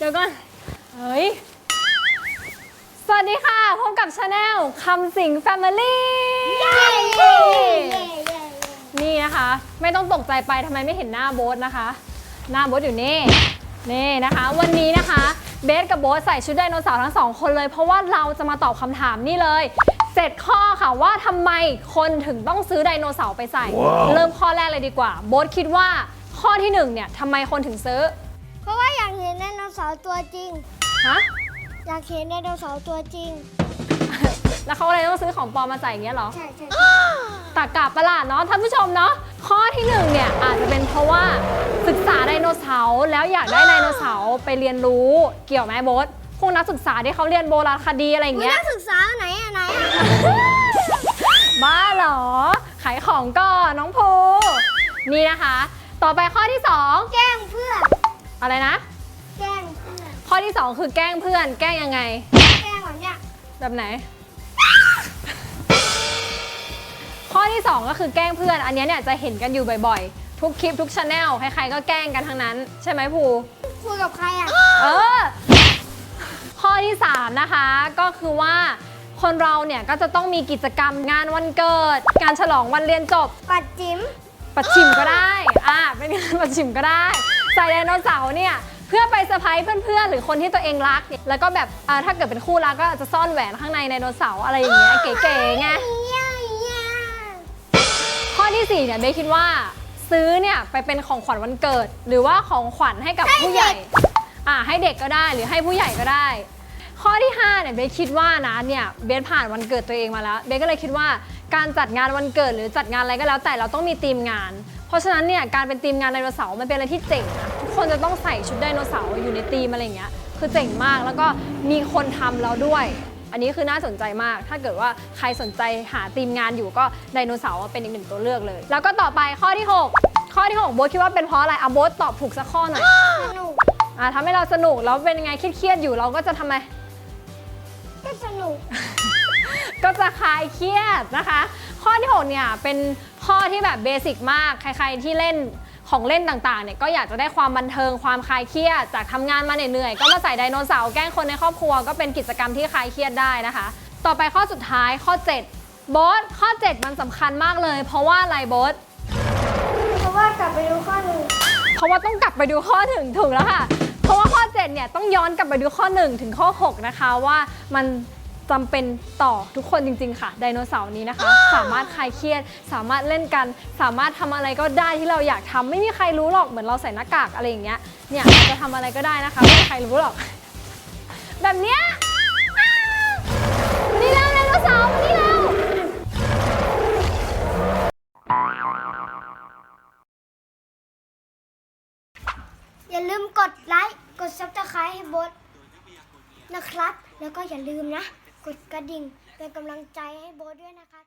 เดี๋ยวก่อน เฮ้ย สวัสดีค่ะ พบกับชาแนลคำสิงแฟมิลี่นี่นะคะ ไม่ต้องตกใจไปทำไมไม่เห็นหน้าโบ๊ทนะคะ หน้าโบ๊ทอยู่นี่ นี่นะคะ วันนี้นะคะ เบสกับโบ๊ทใส่ชุดไดโนเสาร์ทั้งสองคนเลย เพราะว่าเราจะมาตอบคำถามนี่เลยเจ็ดข้อค่ะว่าทำไมคนถึงต้องซื้อไดโนเสาร์ไปใส่ เริ่มข้อแรกเลยดีกว่า โบ๊ทคิดว่าข้อที่หนึ่งเนี่ยทำไมคนถึงซื้อ เพราะว่าอยากเห็นไดโนเสาร์ตัวจริง ฮะ อยากเห็นไดโนเสาร์ตัวจริง แล้วเขาเลยต้องซื้อของปลอมมาใส่อย่างเงี้ยเหรอ ใช่ใช่ตากาประหลาดเนาะท่านผู้ชมเนาะข้อที่หนึ่งเนี่ยอาจจะเป็นเพราะว่าศึกษาไดโนเสาร์แล้วอยากได้ไดโนเสาร์ไปเรียนรู้เกี่ยวไหมโบ๊ทพวกนักศึกษาที่เขาเรียนโบราณคดีอะไรอย่างมึงเงี้ย นักศึกษาไหนอะไหนอะบ้าเหรอ ขายของก่อนน้องภูนี่นะคะ ต่อไปข้อที่สองแกล้งเพื่อน อะไรนะ แกล้งเพื่อนข้อที่สองคือแกล้งเพื่อน แกล้งยังไง แกล้งแบบเนี้ยแบบไหน ข้อที่สองก็คือแกล้งเพื่อน อันเนี้ยเนี่ยจะเห็นกันอยู่บ่อยๆ ทุกคลิปทุกชาแนลใครๆก็แกล้งกันทั้งนั้น ใช่ไหมภู คุยกับใครอะเออ ข้อที่ 3 นะคะ ก็คือว่าคนเราเนี่ยก็จะต้องมีกิจกรรมงานวันเกิดการฉลองวันเรียนจบ ปัดจิ๋มปัดฉิมก็ได้ อ่าเป็นงานปัดฉิมก็ได้ ใส่ไดโนเสาร์เนี่ยเพื่อไปเซอร์ไพรส์เพื่อนๆ หรือคนที่ตัวเองรัก แล้วก็แบบอ่าถ้าเกิดเป็นคู่รักก็อาจจะซ่อนแหวนข้างในไดโนเสาร์อะไรอย่างเงี้ยเก๋ๆไงเยี่ยเยี่ยข้อที่4เนี่ยเบสคิดว่าซื้อเนี่ยไปเป็นของขวัญวันเกิด หรือว่าของขวัญให้กับผู้ใหญ่อ่าให้เด็กก็ได้หรือให้ผู้ใหญ่ก็ได้ ข้อที่5เนี่ยเบสคิดว่านะเนี่ยเบสผ่านวันเกิดตัวเองมาแล้วเบสก็เลยคิดว่า การจัดงานวันเกิดหรือจัดงานอะไรก็แล้วแต่เราต้องมีทีมงาน เพราะฉะนั้นเนี่ยการเป็นทีมงานไดโนเสาร์มันเป็นอะไรที่เจ๋งนะทุกคนจะต้องใส่ชุดไดโนเสาร์อยู่ในทีมอะไรอย่างเงี้ยคือเจ๋งมากแล้วก็มีคนทำแล้วด้วย อันนี้คือน่าสนใจมาก ถ้าเกิดว่าใครสนใจหาทีมงานอยู่ก็ไดโนเสาร์เป็นอีกหนึ่งตัวเลือกเลย แล้วก็ต่อไปข้อที่ 6 ข้อที่6โบ๊ทคิดว่าเป็นเพราะอะไรอะโบ๊ทตอบถูกสักข้อหน่อยสนุกอะทำให้เราสนุกแล้วเป็นยังไงเครียดๆอยู่เราก็จะทำไมก็สนุก ก็จะคลายเครียดนะคะ ข้อที่6เนี่ยเป็นข้อที่แบบเบสิกมาก ใครๆที่เล่นของเล่นต่างๆเนี่ยก็อยากจะได้ความบันเทิงความคลายเครียด จากทำงานมาเหนื่อยๆก็มาใส่ไดโนเสาร์แกล้งคนในครอบครัวก็เป็นกิจกรรมที่คลายเครียดได้นะคะ ต่อไปข้อสุดท้ายข้อ7โบสข้อ 7 มันสำคัญมากเลย เพราะว่าอะไรโบสเพราะว่ากลับไปดูข้อหนึ่งเพราะว่าต้องกลับไปดูข้อถึงถูกแล้วค่ะ เพราะว่าข้อ 7 เนี่ยต้องย้อนกลับไปดูข้อ 1 ถึงข้อ 6 นะคะว่ามัน จำเป็นต่อทุกคนจริง ๆ ค่ะ ไดโนเสาร์นี้นะคะ สามารถคลายเครียด สามารถเล่นกัน สามารถทำอะไรก็ได้ที่เราอยากทำไม่มีใครรู้หรอกเหมือนเราใส่หน้ากากอะไรอย่างเงี้ยเนี่ยเราจะทำอะไรก็ได้นะคะไม่มีใครรู้หรอก แบบเนี้ยนี่แล้วไดโนเสาร์นี่แล้ว อย่าลืมกดไลค์ กดซับสไครต์ให้โบทนะครับ แล้วก็อย่าลืมนะ กดกระดิ่งเป็นกำลังใจให้โบทด้วยนะคะ